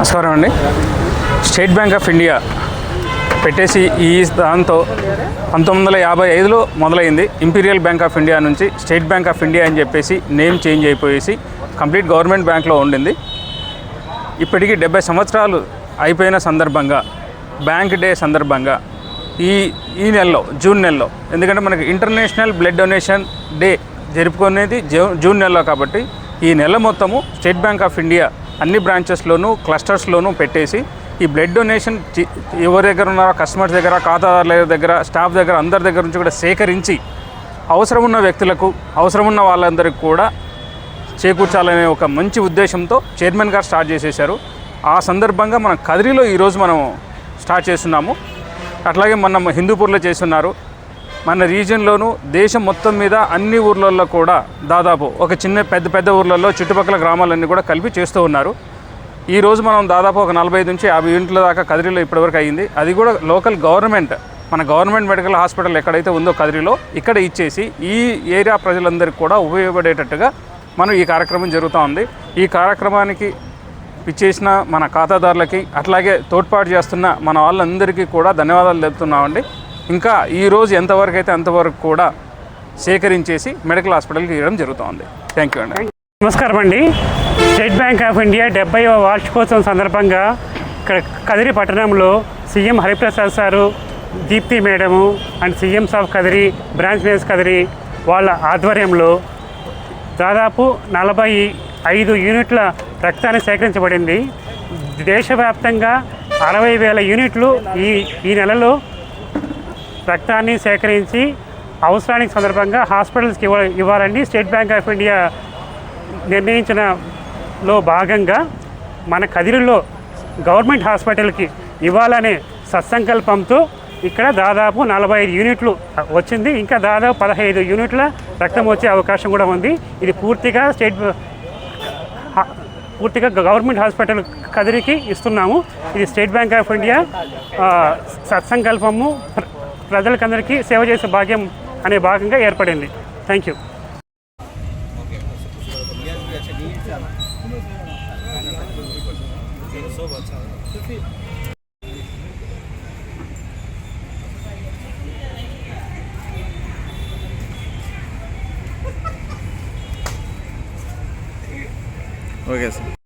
నమస్కారం అండి. State bank of India పెట్టేసి ఈ దాంతో పంతొమ్మిది వందల యాభై ఐదులో మొదలైంది. ఇంపీరియల్ బ్యాంక్ ఆఫ్ ఇండియా నుంచి స్టేట్ బ్యాంక్ ఆఫ్ ఇండియా అని చెప్పేసి నేమ్ చేంజ్ అయిపోయేసి కంప్లీట్ గవర్నమెంట్ బ్యాంక్లో ఉండింది. ఇప్పటికీ డెబ్బై సంవత్సరాలు అయిపోయిన సందర్భంగా బ్యాంక్ డే సందర్భంగా ఈ ఈ నెలలో జూన్ నెలలో ఎందుకంటే మనకి ఇంటర్నేషనల్ బ్లడ్ డొనేషన్ డే జరుపుకునేది జూ- జూన్ నెలలో కాబట్టి ఈ నెల మొత్తము స్టేట్ బ్యాంక్ ఆఫ్ ఇండియా అన్ని బ్రాంచెస్లోనూ క్లస్టర్స్లోనూ పెట్టేసి ఈ బ్లడ్ డొనేషన్ చి- ఎవరి దగ్గర ఉన్నారో కస్టమర్స్ దగ్గర ఖాతాదారుల దగ్గర స్టాఫ్ దగ్గర అందరి దగ్గర నుంచి కూడా సేకరించి అవసరం ఉన్న వ్యక్తులకు అవసరం ఉన్న వాళ్ళందరికీ కూడా చేకూర్చాలనే ఒక మంచి ఉద్దేశంతో చైర్మన్ గారు స్టార్ట్ చేసేశారు. ఆ సందర్భంగా మనం కదిరిలో ఈరోజు మనం స్టార్ట్ చేస్తున్నాము. అట్లాగే మనం హిందూపూర్లో చేస్తున్నారు. మన రీజియన్లోనూ దేశం మొత్తం మీద అన్ని ఊర్లలో కూడా దాదాపు ఒక చిన్న పెద్ద పెద్ద ఊర్లలో చుట్టుపక్కల గ్రామాలన్నీ కూడా కలిపి చేస్తూ ఉన్నారు. ఈరోజు మనం దాదాపు ఒక నలభై ఐదు నుంచి యాభై యూనిట్ల దాకా కదిరిలో ఇప్పటివరకు అయ్యింది అది కూడా లోకల్ గవర్నమెంట్ మన గవర్నమెంట్ మెడికల్ హాస్పిటల్ ఎక్కడైతే ఉందో కదిరిలో ఇక్కడ ఇచ్చేసి ఈ ఏరియా ప్రజలందరికీ కూడా ఉపయోగపడేటట్టుగా మనం ఈ కార్యక్రమం జరుగుతూ ఉంది. ఈ కార్యక్రమానికి ఇచ్చేసిన మన ఖాతాదారులకి అట్లాగే తోడ్పాటు చేస్తున్న మన వాళ్ళందరికీ కూడా ధన్యవాదాలు తెలుపుతున్నామండి. ఇంకా ఈరోజు ఎంతవరకు అయితే అంతవరకు కూడా సేకరించేసి మెడికల్ హాస్పిటల్కి ఇవ్వడం జరుగుతుంది. థ్యాంక్ యూ అండి. నమస్కారం అండి. స్టేట్ బ్యాంక్ ఆఫ్ ఇండియా డెబ్బైవ వార్షికోత్సవం సందర్భంగా ఇక్కడ కదిరి పట్టణంలో CM Hariprasad sir Deepthi madam and CMS of Kadiri branch manage Kadiri వాళ్ళ ఆధ్వర్యంలో దాదాపు నలభై ఐదు యూనిట్ల రక్తాన్ని సేకరించబడింది. దేశవ్యాప్తంగా అరవై వేల యూనిట్లు ఈ ఈ నెలలో రక్తాన్ని సేకరించి అవసరానికి సందర్భంగా హాస్పిటల్స్కి ఇవ్వ ఇవ్వాలని స్టేట్ బ్యాంక్ ఆఫ్ ఇండియా నిర్ణయించిన లో భాగంగా మన కదిరిలో గవర్నమెంట్ హాస్పిటల్కి ఇవ్వాలనే సత్సంకల్పంతో ఇక్కడ దాదాపు నలభై ఐదు యూనిట్లు వచ్చింది. ఇంకా దాదాపు పదహైదు యూనిట్ల రక్తం వచ్చే అవకాశం కూడా ఉంది. ఇది పూర్తిగా స్టేట్ పూర్తిగా గవర్నమెంట్ హాస్పిటల్ కదిరికి ఇస్తున్నాము. ఇది స్టేట్ బ్యాంక్ ఆఫ్ ఇండియా సత్సంకల్పము ప్రజలకందరికీ సేవ చేసే భాగ్యం అనే భాగంగా ఏర్పడింది. Thank you okay sir